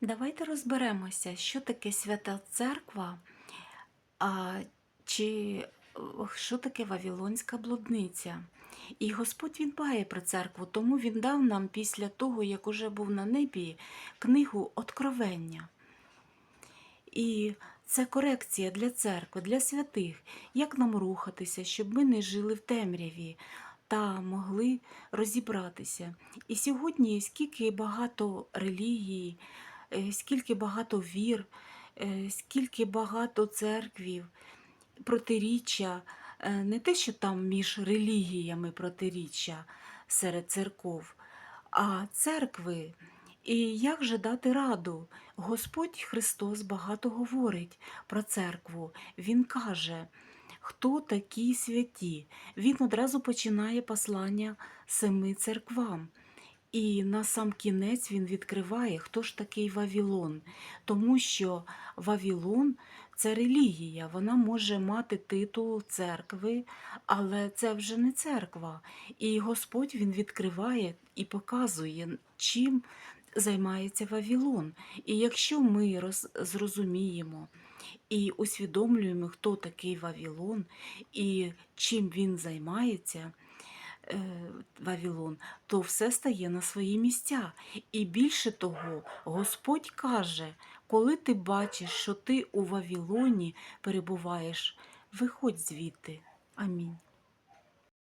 Давайте розберемося, що таке свята церква, а чи е, що таке Вавилонська блудниця. І Господь він дбає про церкву, тому він дав нам після того, як уже був на небі, книгу Откровення. І це корекція для церкви, для святих, як нам рухатися, щоб ми не жили в темряві та могли розібратися. І сьогодні скільки багато релігій, скільки багато вір, е, скільки багато церквів, протиріччя, е, не те, що там між релігіями протиріччя серед церков, а церкви. І як же дати раду? Господь Христос багато говорить про церкву. Він каже, хто такі святі. Він одразу починає послання семи церквам. І на сам кінець він відкриває, хто ж такий Вавилон. Тому що Вавилон це релігія, вона може мати титул церкви, але це вже не церква. І Господь він відкриває і показує, чим займається Вавилон. І якщо ми роз, зрозуміємо і усвідомлюємо, хто такий Вавилон і чим він займається, Вавилон, то все стає на свої місця. І більше того, Господь каже, коли ти бачиш, що ти у Вавилоні перебуваєш, виходь звідти. Амінь.